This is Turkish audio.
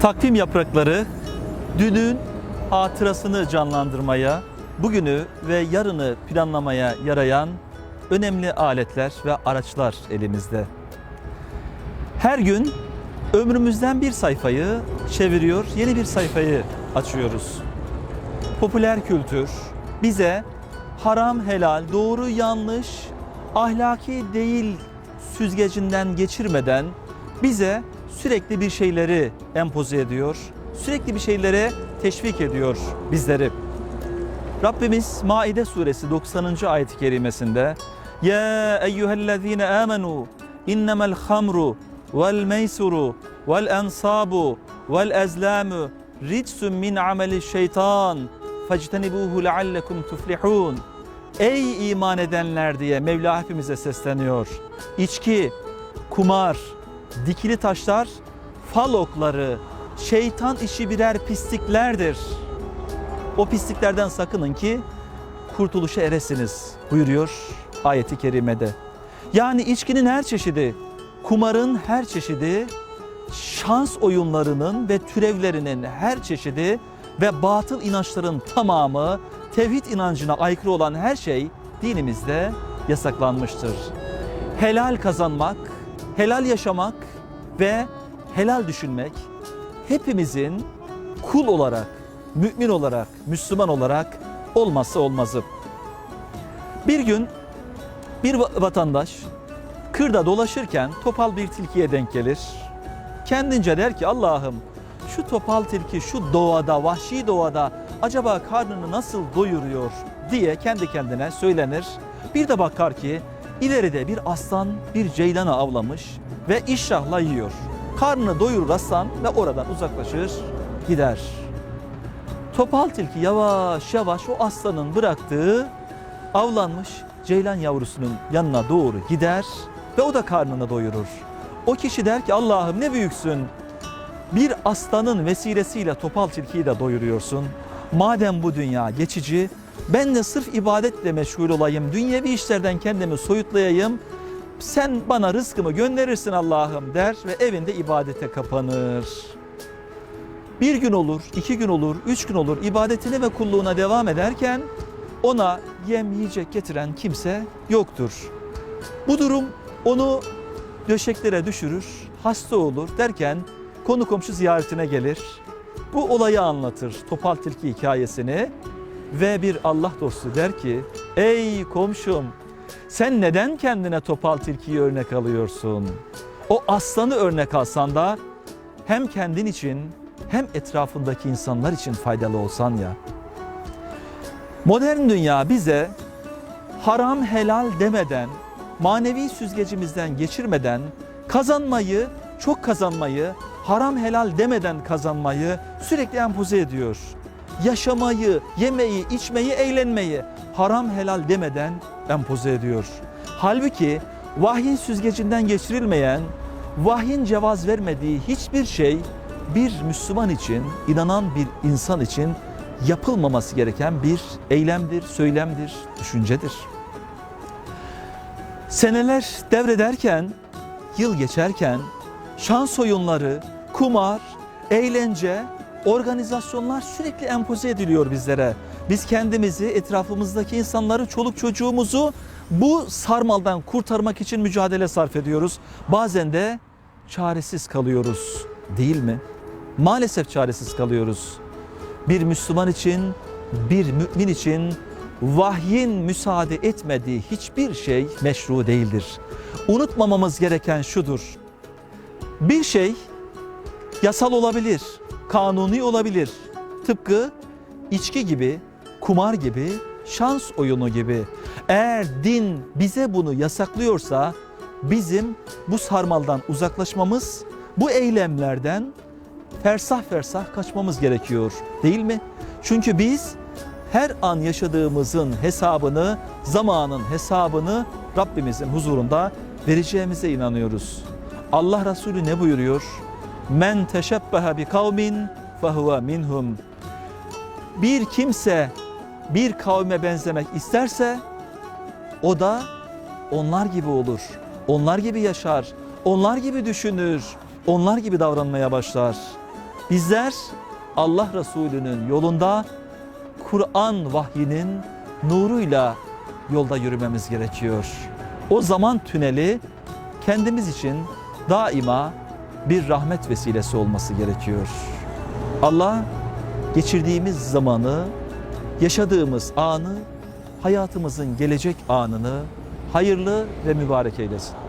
Takvim yaprakları dünün hatırasını canlandırmaya, bugünü ve yarını planlamaya yarayan önemli aletler ve araçlar elimizde. Her gün ömrümüzden bir sayfayı çeviriyor, yeni bir sayfayı açıyoruz. Popüler kültür bize haram helal, doğru yanlış, ahlaki değil süzgecinden geçirmeden bize sürekli bir şeyleri empoze ediyor. Sürekli bir şeylere teşvik ediyor bizleri. Rabbimiz Maide suresi 90. ayet-i kerimesinde Ya eyyühellezine amenu innemel hamru vel meysuru vel ensabu vel ezlamu ritsun min ameli şeytan fectenibuhu leallekum tuflihun Ey iman edenler diye Mevla hepimize sesleniyor. İçki, kumar, dikili taşlar, fal okları, şeytan işi birer pisliklerdir. O pisliklerden sakının ki kurtuluşa eresiniz buyuruyor ayeti kerimede. Yani içkinin her çeşidi, kumarın her çeşidi, şans oyunlarının ve türevlerinin her çeşidi ve batıl inançların tamamı tevhid inancına aykırı olan her şey dinimizde yasaklanmıştır. Helal kazanmak, helal yaşamak ve helal düşünmek hepimizin kul olarak, mümin olarak, Müslüman olarak olmazsa olmazı. Bir gün bir va- vatandaş kırda dolaşırken topal bir tilkiye denk gelir. Kendince der ki Allah'ım şu topal tilki şu doğada, vahşi doğada acaba karnını nasıl doyuruyor diye kendi kendine söylenir. Bir de bakar ki ileride bir aslan bir ceylanı avlamış ve iştahla yiyor. Karnını doyurur aslan ve oradan uzaklaşır gider. Topal tilki yavaş yavaş o aslanın bıraktığı avlanmış ceylan yavrusunun yanına doğru gider ve o da karnını doyurur. O kişi der ki Allah'ım ne büyüksün. Bir aslanın vesilesiyle topal tilkiyi de doyuruyorsun. Madem bu dünya geçici, ben de sırf ibadetle meşgul olayım, dünyevi işlerden kendimi soyutlayayım. Sen bana rızkımı gönderirsin Allah'ım der ve evinde ibadete kapanır. Bir gün olur, iki gün olur, üç gün olur ibadetine ve kulluğuna devam ederken ona yem yiyecek getiren kimse yoktur. Bu durum onu döşeklere düşürür, hasta olur derken konu komşu ziyaretine gelir. Bu olayı anlatır, topal tilki hikayesini ve bir Allah dostu der ki ey komşum sen neden kendine topal tilkiyi örnek alıyorsun? O aslanı örnek alsan da hem kendin için hem etrafındaki insanlar için faydalı olsan ya. Modern dünya bize haram helal demeden, manevi süzgecimizden geçirmeden kazanmayı, çok kazanmayı, haram helal demeden kazanmayı sürekli empoze ediyor. Yaşamayı, yemeyi, içmeyi, eğlenmeyi haram helal demeden empoze ediyor. Halbuki vahyin süzgecinden geçirilmeyen, vahyin cevaz vermediği hiçbir şey bir Müslüman için, inanan bir insan için yapılmaması gereken bir eylemdir, söylemdir, düşüncedir. Seneler devrederken, yıl geçerken şans oyunları, kumar, eğlence, organizasyonlar sürekli empoze ediliyor bizlere. Biz kendimizi, etrafımızdaki insanları, çoluk çocuğumuzu bu sarmaldan kurtarmak için mücadele sarf ediyoruz. Bazen de çaresiz kalıyoruz, değil mi? Maalesef çaresiz kalıyoruz. Bir Müslüman için, bir mümin için vahyin müsaade etmediği hiçbir şey meşru değildir. Unutmamamız gereken şudur. Bir şey yasal olabilir, kanuni olabilir. Tıpkı içki gibi, kumar gibi, şans oyunu gibi. Eğer din bize bunu yasaklıyorsa bizim bu sarmaldan uzaklaşmamız, bu eylemlerden fersah fersah kaçmamız gerekiyor değil mi? Çünkü biz her an yaşadığımızın hesabını, zamanın hesabını Rabbimizin huzurunda vereceğimize inanıyoruz. Allah Resulü ne buyuruyor? Men teşebbehe bi kavmin fehuve minhum. Bir kimse bir kavme benzemek isterse o da onlar gibi olur. Onlar gibi yaşar. Onlar gibi düşünür. Onlar gibi davranmaya başlar. Bizler Allah Resulü'nün yolunda Kur'an vahyinin nuruyla yolda yürümemiz gerekiyor. O zaman tüneli kendimiz için daima bir rahmet vesilesi olması gerekiyor. Allah geçirdiğimiz zamanı, yaşadığımız anı, hayatımızın gelecek anını hayırlı ve mübarek eylesin.